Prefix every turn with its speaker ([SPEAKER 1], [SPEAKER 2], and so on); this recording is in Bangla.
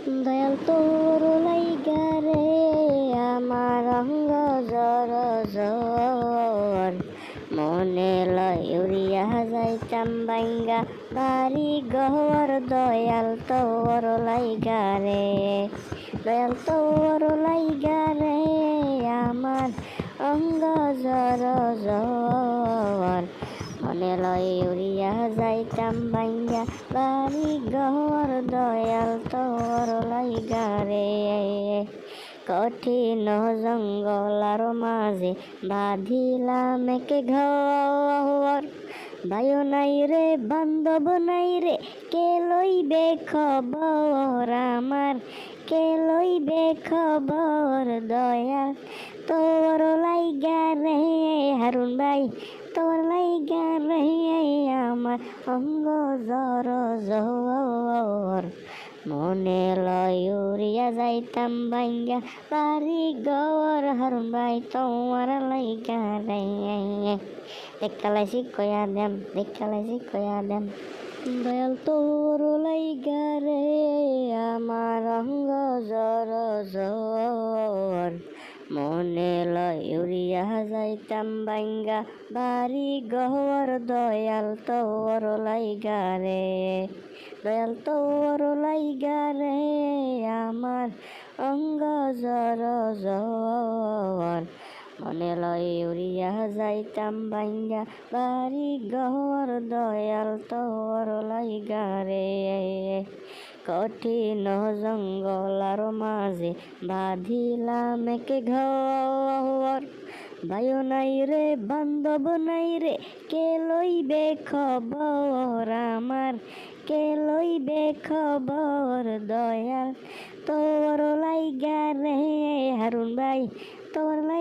[SPEAKER 1] দয়াল তোর লাইগা আমার অঙ্গ জর জর মনে লয় উড়িয়া যাইতাম বাইঙ্গা বাড়ি গহর দয়াল তোর লাইগা রে। দয়াল তোর লাইগা রে, আমার অঙ্গ জর জর মনে লয় উড়িয়া যাইতাম বাইঙ্গা বাড়ি গহর দয়াল তোর লাইগা রে। কঠিন জঙ্গলার মাঝে বাঁধিলাম একে ঘর। বায়ু নাই রে, বান্ধব নাই রে, কে লইবে খবর আমার? কে লইবে খবর দয়া তোর লাইগা রে? হারুন ভাই তোর লাইগা রে আমার অঙ্গ জর জর মনে লয় উড়িয়া যাইতাম বাইঙ্গা বাড়ি গর হারুন ভাই তোমার লাইগা রে দেখালাইছি কয়া দেম দেখালাইছি কয়া দেম দয়াল তোর লাইগা রে, আমার অঙ্গ জর জর মনে লয় উড়িয়া যাইতাম বাইঙ্গা। বাড়ি গহর দয়াল তোর লাইগা রে। দয়াল তোর লাইগা রে, আমার অঙ্গ জর জর মনে লয় উড়িয়া যাইতাম বাইঙ্গা। বাড়ি গহর দয়াল তোর লাইগা রে। কঠিন জঙ্গলার মাঝে বাঁধিলাম একে ঘর। বায়ু নাই রে বান্ধব নাই রে। কে লইবে খবর আমার? কে লইবে খবর দয়াল? তোর লাইগা রে হারুন ভাই, তোর লাই